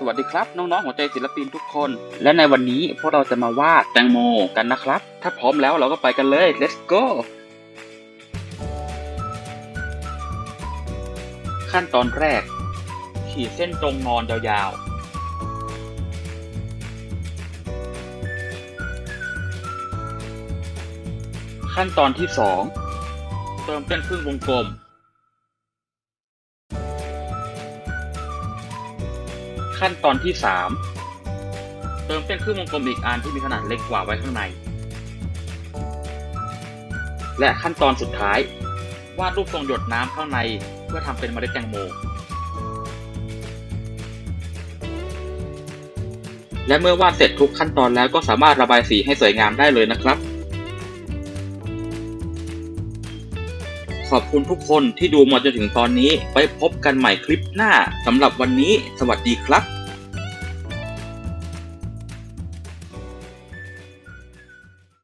สวัสดีครับ น้องๆหัวใจศิลปินทุกคน และในวันนี้พวกเราจะมาวาดแตงโมกันนะครับ ถ้าพร้อมแล้วเราก็ไปกันเลย let's go ขั้นตอนแรก ขีดเส้นตรงงอนยาวๆ ขั้นตอนที่สองเติมเส้นครึ่งวงกลม ขั้นตอนที่ 3 เติมเส้นครึ่งวงกลมอีกอันที่มีขนาดเล็กกว่าไว้ข้างใน และขั้นตอนสุดท้าย วาดรูปทรงหยดน้ำข้างในเพื่อทำเป็นเมล็ดแตงโม และเมื่อวาดเสร็จทุกขั้นตอนแล้วก็สามารถระบายสีให้สวยงามได้เลยนะครับ ขอบคุณทุกคนที่ดูมาจนถึงตอนนี้ไว้พบกันใหม่คลิปหน้าสำหรับวันนี้ สวัสดีครับ